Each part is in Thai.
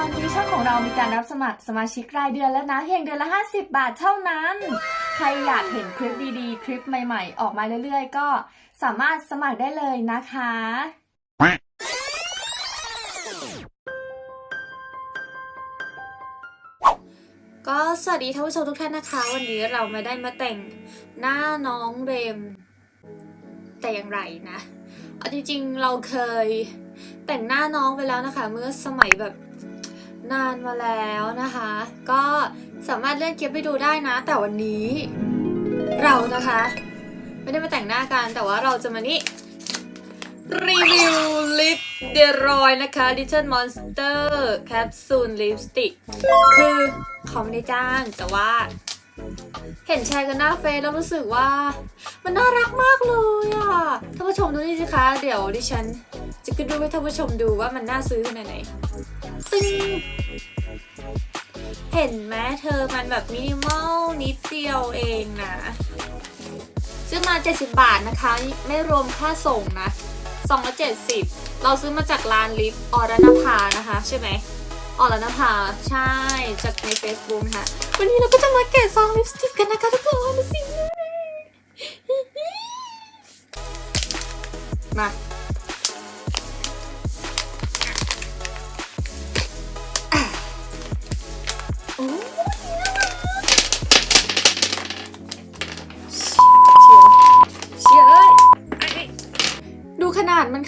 ตอนนี้ช่องของเรามีการรับสมัครสมาชิกรายเดือนแล้วนะ เพียงเดือนละ 50 บาทเท่านั้น ใครอยากเห็นคลิปดีๆ คลิปใหม่ๆ ออกมาเรื่อยๆ ก็สามารถสมัครได้เลยนะคะ ก็สวัสดีท่านผู้ชมทุกท่านนะคะ วันนี้เราไม่ได้มาแต่งหน้าน้องเรม แต่อย่างไรนะเอาจริงๆเราเคยแต่งหน้าน้องไปแล้วนะคะ เมื่อสมัยแบบ นานมาแล้วนะคะ ก็สามารถเลื่อนคลิปไปดูได้นะ แต่วันนี้ เรานะคะ ไม่ได้มาแต่งหน้ากัน แต่ว่าเราจะมานี่รีวิวลิปเดรอยนะคะ Little Monster Capsule Lipstick คือเขาไม่ได้จ้างแต่ว่า เห็นแชร์กันหน้าเฟซแล้วรู้สึกว่า มันน่ารักมากเลยอะท่านผู้ชมดูนี่สิคะ เดี๋ยวดิฉัน จะขึ้นรูปให้ท่านผู้ชมดูว่ามันน่าซื้อขนาดไหน ตึ้งเห็นไหมเธอมันแบบมินิมอลนิดเดียวเองนะ ซื้อมา 70 บาทนะคะ ไม่รวมค่าส่งนะซองละ70 เราซื้อมาจากร้านลิปออรณภานะคะ ใช่ไหมออรณภาใช่จากใน Facebook นะคะวันนี้เราก็จะมาแกะซองลิปสติกกันนะคะทุกคนมาสิมา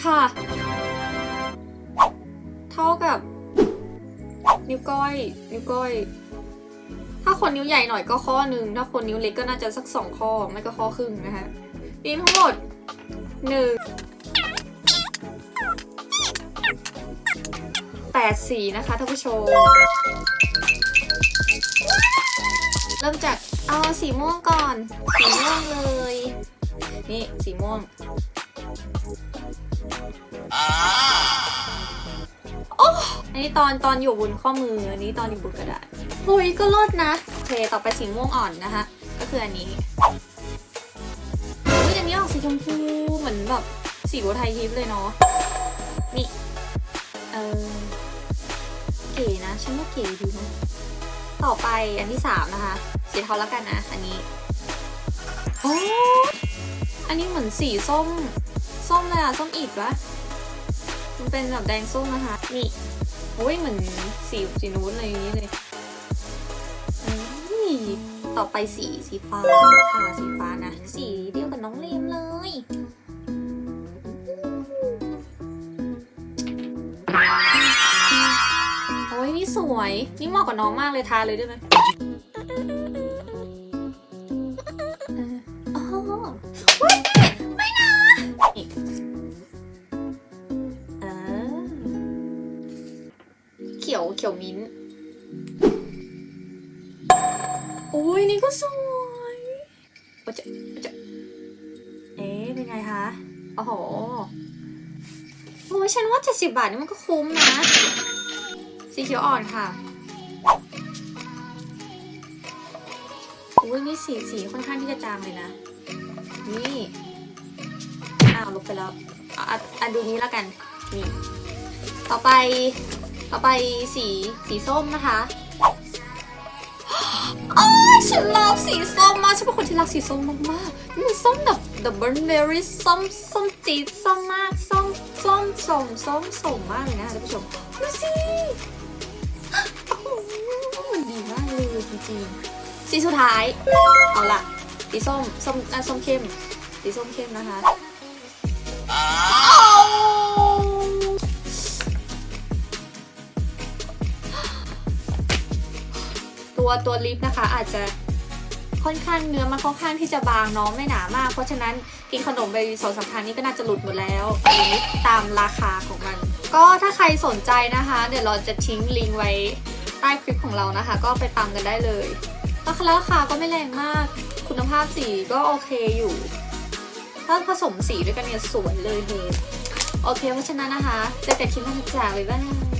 ค่ะ เท่ากับ นิ้วก้อย นิ้วก้อย ถ้าคนนิ้วใหญ่หน่อยก็ข้อหนึ่งถ้าคนนิ้วเล็กก็น่าจะสักสองข้อ ไม่ก็ข้อครึ่งนะคะมีทั้งหมดหนึ่งแปดสีนะคะท่านผู้ชม เริ่มจากเอาสีม่วงก่อน สีม่วงเลย นี่สีม่วง อันนี้ตอนตอนอยู่บนข้อมือ อันนี้ตอนอยู่บนกระดาษหุยก็รอดนะโอเคต่อไปสีม่วงอ่อนนะคะ ก็คืออันนี้อุ้ยอันนี้ออกสีชมพูเหมือนแบบสีบัวไทยทิพย์เลยเนาะ นี่ เออเก๋นะ ฉันว่าเก๋ดีนะ ต่อไปอันที่สามนะคะ สีเทาแล้วกันนะ อันนี้ โอ้อันนี้เหมือนสีส้ม ส้มเลยอะส้มอิดวะมันเป็นแบบแดงส้มนะคะ นี่โอ้ยเหมือนสีสีนู้นอะไรอย่างนี้เลยเอ้ยต่อไปสีสีฟ้าค่ะสีฟ้านะ สีเดียวกับน้องเลมเลยโอ้ยนี่สวย นี่เหมาะกับน้องมากเลยทาเลยได้ไหม ยวเขียวมิ้นท์โอ้ยนี่ก็สวยโอ้จะโอ้จะเอ๊ะเป็นไงคะโอ้โหโอ้ยฉันว่า70บาทนี่มันก็คุ้มนะ สีเขียวอ่อนค่ะอุ้ยนี่สีสีค่อนข้างที่จะจางเลยนะ นี่อ้าวลบไปแล้วอะอะอะดูนี้แล้วกัน นี่ ต่อไป ต่อไปสีสีส้มนะคะโอ้ยฉันรักสีส้มมากฉันเป็นคนที่รักสีส้มมากๆมันส้มแบบ the burnberry ส้มส้มจี๊ดส้มมากส้มส้มส้มส้มส้มมากเลยนะท่านผู้ชมดูสิมันดีมากเลยจริงๆสีสุดท้ายเอาล่ะสีส้มส้มอะส้มเข้มสีส้มเข้มนะคะ ตัวตัวลิปนะคะ อาจจะค่อนข้างเนื้อมันค่อนข้างที่จะบางเน้องไม่หนามาก เพราะฉะนั้นกินขนมไปสองสามครั้งนี้ก็น่าจะหลุดหมดแล้วอันนี้ตามราคาของมัน ก็ถ้าใครสนใจนะคะ เดี๋ยวเราจะทิ้งลิงก์ไว้ใต้คลิปของเรานะคะ ก็ไปตามกันได้เลยราคาราคาก็ไม่แรงมากคุณภาพสีก็โอเคอยู่ ถ้าผสมสีด้วยกันเนี่ยสวยเลยเธอโอเคเพราะฉะนั้นนะคะเจอกันคลิปหน้าจ้าบ๊ายบาย